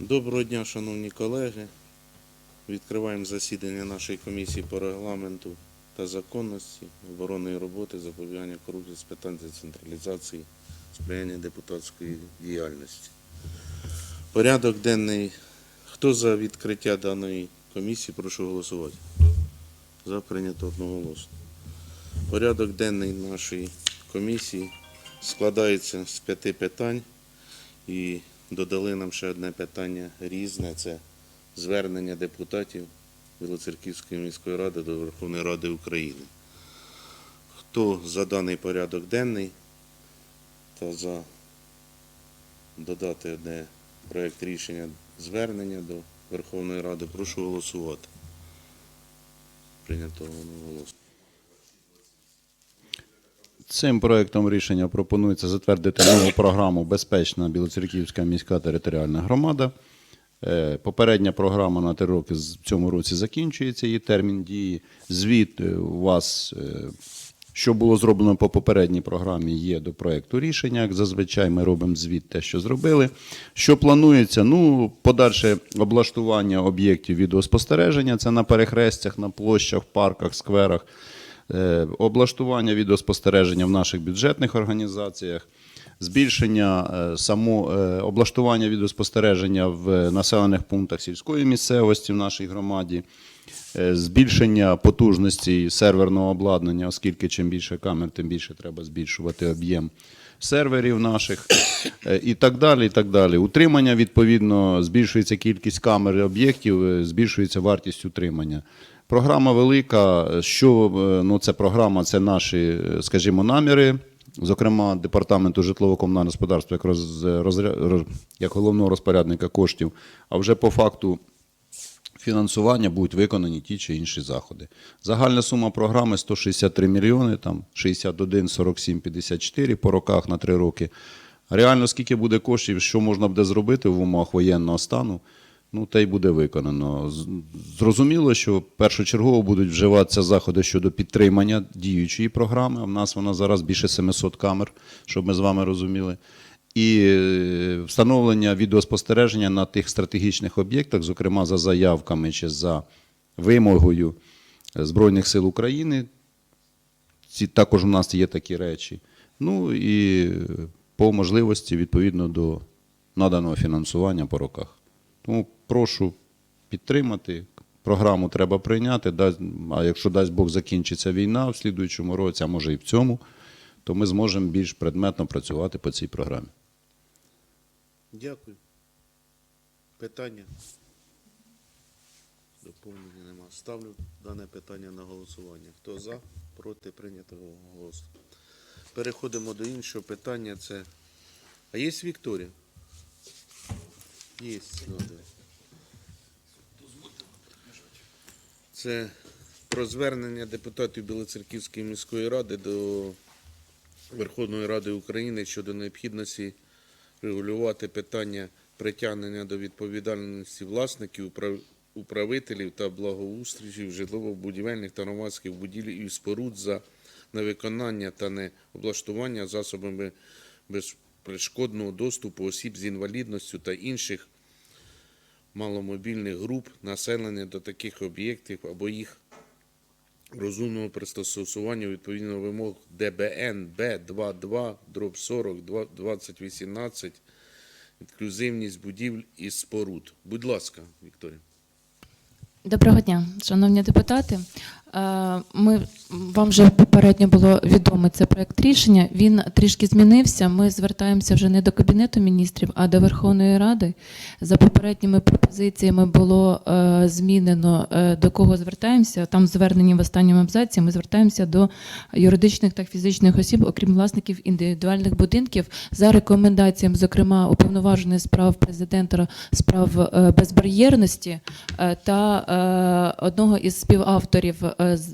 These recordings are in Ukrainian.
Доброго дня, шановні колеги. Відкриваємо засідання нашої комісії по регламенту та законності, оборонної роботи, запобігання корупції з питань децентралізації, сприяння депутатської діяльності. Порядок денний. Хто за відкриття даної комісії, прошу голосувати. За прийнято одноголосно. Порядок денний нашої комісії складається з п'яти питань. І додали нам ще одне питання різне це звернення депутатів Білоцерківської міської ради до Верховної Ради України. Хто за даний порядок денний та за додати одне проєкт рішення звернення до Верховної Ради, прошу голосувати. Прийнято голосу. Цим проектом рішення пропонується затвердити нову програму Безпечна Білоцерківська міська територіальна громада. Е, Попередня програма на три роки в цьому році закінчується її термін дії. Звіт е, у вас, е, що було зроблено по попередній програмі, є до проекту рішення. Як зазвичай ми робимо звіт те, що зробили. Що планується? Ну, подальше облаштування об'єктів відеоспостереження. Це на перехрестях, на площах, парках, скверах. Е, облаштування відеоспостереження в наших бюджетних організаціях, збільшення е, само е, облаштування відеоспостереження в населених пунктах сільської місцевості в нашій громаді, збільшення потужності серверного обладнання, оскільки чим більше камер, тим більше треба збільшувати об'єм серверів наших і так далі. і так далі. Утримання, відповідно, збільшується кількість камер і об'єктів, збільшується вартість утримання. Програма велика. Що е, ну, це програма, це наші, е, скажімо, наміри. Зокрема, департаменту житлово-комунального господарства як, роз, розря- роз- як головного розпорядника коштів. А вже по факту фінансування будуть виконані ті чи інші заходи. Загальна сума програми 163 мільйони, там 61, 47, 54 по роках на три роки. Реально, скільки буде коштів, що можна буде зробити в умовах воєнного стану, ну те й буде виконано. Зрозуміло, що першочергово будуть вживатися заходи щодо підтримання діючої програми. В нас вона зараз більше 700 камер, щоб ми з вами розуміли. І е, встановлення відеоспостереження на тих стратегічних об'єктах, зокрема за заявками чи за вимогою Збройних сил України. Ці, також у нас є такі речі. Ну і е, по можливості відповідно до наданого фінансування по роках. Тому прошу підтримати. Програму треба прийняти. А якщо дасть Бог закінчиться війна в слідуючому році, а може і в цьому, то ми зможемо більш предметно працювати по цій програмі. Дякую. Питання? Доповнення нема. Ставлю дане питання на голосування. Хто за, проти прийнятого голосу. Переходимо до іншого питання. Це. А є Вікторія? Є, Надя. Це про звернення депутатів Білоцерківської міської ради до Верховної Ради України щодо необхідності регулювати питання притягнення до відповідальності власників, управ- управителів та благоустрічів житлово-будівельних та громадських будівель і споруд за невиконання та необлаштування засобами безперешкодного доступу осіб з інвалідністю та інших маломобільних груп населення до таких об'єктів або їх розумного пристосування відповідно вимог ДБН Б22 дроб 40 2018 інклюзивність будівель і споруд. Будь ласка, Вікторія. Доброго дня, шановні депутати. Е, Ми вам вже попередньо було відомий цей проект рішення. Він трішки змінився. Ми звертаємося вже не до кабінету міністрів, а до Верховної Ради. За попередніми пропозиціями було е, змінено е, до кого звертаємося. Там звернені в останньому абзаці. Ми звертаємося до юридичних та фізичних осіб, окрім власників індивідуальних будинків, за рекомендаціями, зокрема, уповноваженої справ президента справ безбар'єрності та одного із співавторів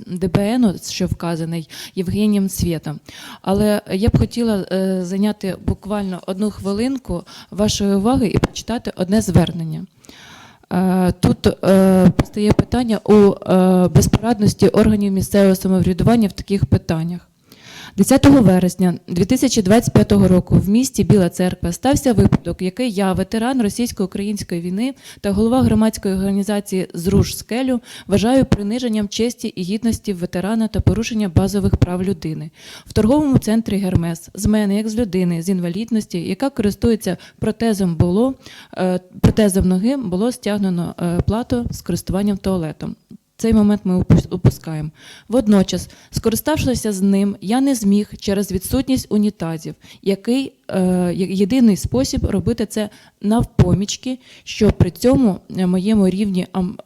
ДБН, що вказаний Євгенієм Цвєтом. Але я б хотіла е, зайняти буквально одну хвилинку вашої уваги і прочитати одне звернення. Е, Тут е, постає питання у е, безпорадності органів місцевого самоврядування в таких питаннях. 10 вересня 2025 року в місті Біла Церква стався випадок, який я, ветеран російсько-української війни та голова громадської організації Зруж скелю, вважаю приниженням честі і гідності ветерана та порушення базових прав людини. В торговому центрі Гермес з мене, як з людини з інвалідності, яка користується протезом, було е, протезом ноги, було стягнено е, плату з користуванням туалетом. Цей момент ми опускаємо. Водночас, скориставшися з ним, я не зміг через відсутність унітазів, який е, єдиний спосіб робити це навпомічки, що при цьому моєму рівні ам-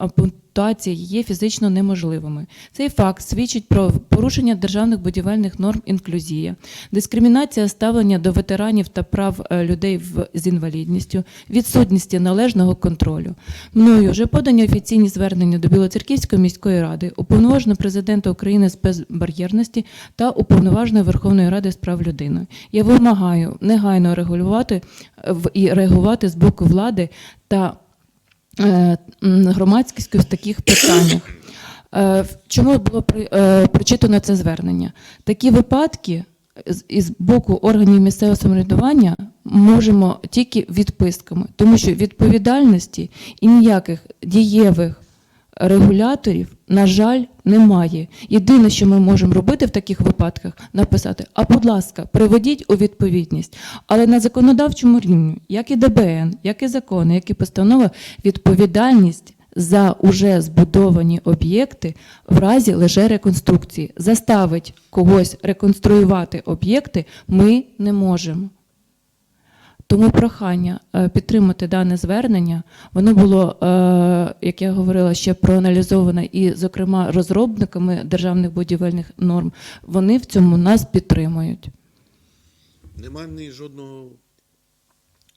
ампутації є фізично неможливими. Цей факт свідчить про порушення державних будівельних норм інклюзія, дискримінація ставлення до ветеранів та прав е, людей з інвалідністю, відсутності належного контролю. Мною вже подані офіційні звернення до Білоцерківської міської ради, уповноваженого президента України з безбар'єрності та уповноваженої Верховної Ради з прав людини. Я вимагаю негайно регулювати е, і реагувати з боку влади та громадськістю в таких питаннях. Е, Чому було при- е, прочитано це звернення? Такі випадки із боку органів місцевого самоврядування можемо тільки відписками, тому що відповідальності і ніяких дієвих регуляторів, на жаль, немає. Єдине, що ми можемо робити в таких випадках, написати: а будь ласка, приведіть у відповідність. Але на законодавчому рівні, як і ДБН, як і закони, як і постанова, відповідальність. За уже збудовані об'єкти в разі лише реконструкції. Заставить когось реконструювати об'єкти ми не можемо. Тому прохання е, підтримати дане звернення. Воно було, е, як я говорила, ще проаналізоване і, зокрема, розробниками державних будівельних норм. Вони в цьому нас підтримують. Немає жодного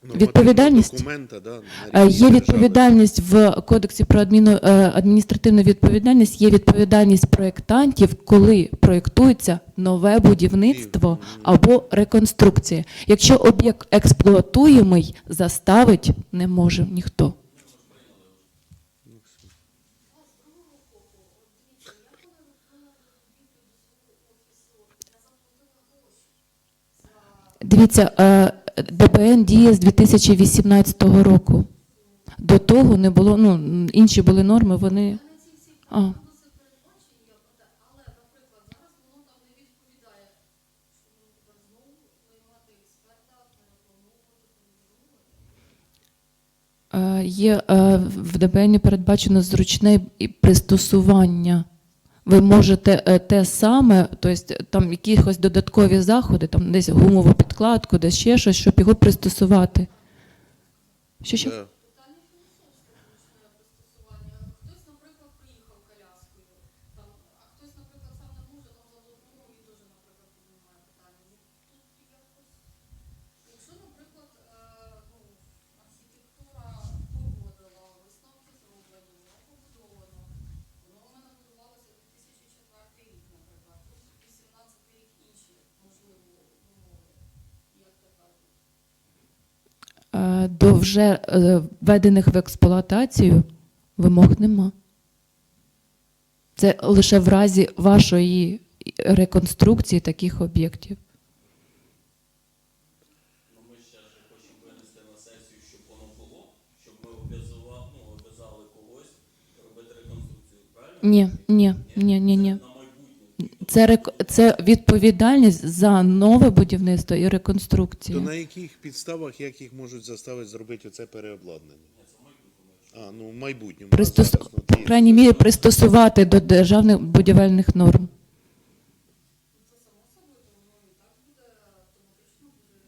Відповідальність? да, на Е, Є відповідальність в кодексі про адміну, е, адміністративну відповідальність, є відповідальність проєктантів, коли проєктується нове будівництво або реконструкція. Якщо об'єкт експлуатуємий, заставить не може ніхто. Дивіться, ДБН діє з 2018 року. До того не було, ну, інші були норми, вони. А. Е, Є е, в ДБН передбачено зручне пристосування. Ви можете е, те саме, тобто там якісь додаткові заходи, там десь гумову підкладку, десь ще щось, щоб його пристосувати. Що що? Да. Хтось, наприклад, приїхав коляскою, там, а хтось, наприклад, сам не може, там заблокував і теж, наприклад, піднімає питання. Ну, Тут якось, якщо, наприклад, е, ну, архітектура погодила, висновки зроблені, воно побудовано, воно у мене будувалося 2004 рік, наприклад, тут 18 рік інші, можливо, умови, як то кажуть. Е, До вже е, введених в експлуатацію вимог нема. Це лише в разі вашої реконструкції таких об'єктів. Ну, ми ще хочемо винести на сесію, щоб воно було, щоб ми обов'язували, ну, обов'язали когось робити реконструкцію. Правильно? Ні, ні, ні, ні, ні. Це, це відповідальність за нове будівництво і То на яких підставах, як їх можуть заставити зробити оце переобладнання? А, ну в майбутньому. Пристос... ну, По крайній мірі пристосувати до державних будівельних норм.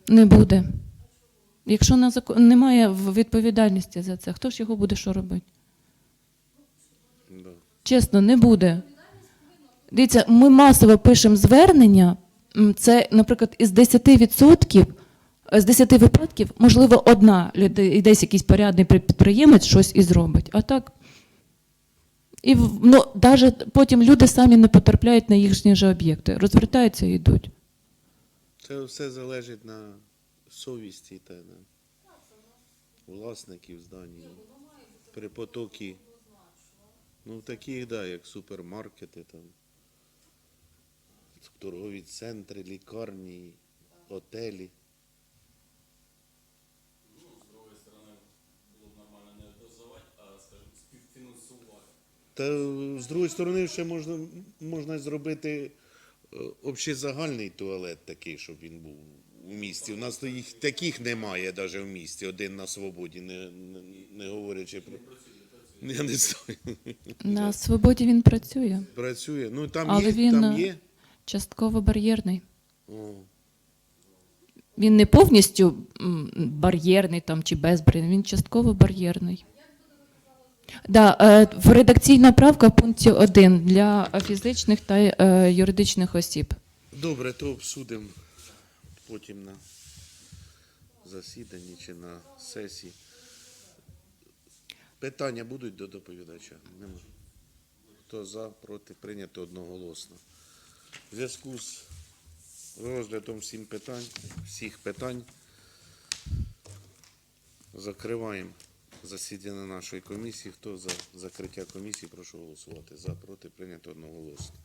Не буде. Якщо на закон немає відповідальності за це, хто ж його буде що робити? Да. Чесно, не буде. Дивіться, ми масово пишемо звернення. Це, наприклад, із 10%, е, з 10 випадків, можливо, одна людина, і десь якийсь порядний підприємець щось і зробить. А так. І ну, навіть потім люди самі не потрапляють на їхні ж об'єкти, розвертаються і йдуть. Це все залежить на совісті та на власників здані. При потокі. Ну, таких, да, як супермаркети там. Торгові центри, лікарні, готелі. Ну, з другої сторони, було б нормально не дозувати, а, скажімо, співфінансувати. Та з другої сторони, ще можна, можна зробити общезагальний туалет такий, щоб він був у місті. У нас їх таких немає навіть в місті, один на свободі, не, не, не говорячи про. Я не знаю. На свободі він працює, Працює. Ну там Але є, він, там є. Частково бар'єрний. Він не повністю бар'єрний там чи безбар'єрний, він частково бар'єрний. Да, е, в редакційна правка в пункті 1 для фізичних та е, юридичних осіб. Добре, то обсудимо потім на засіданні чи на сесії. Питання будуть до доповідача? Нема. Хто за, проти, прийнято одноголосно. В зв'язку з розглядом всім питань, всіх питань закриваємо засідання нашої комісії. Хто за закриття комісії, прошу голосувати. За, проти, прийнято одноголосно.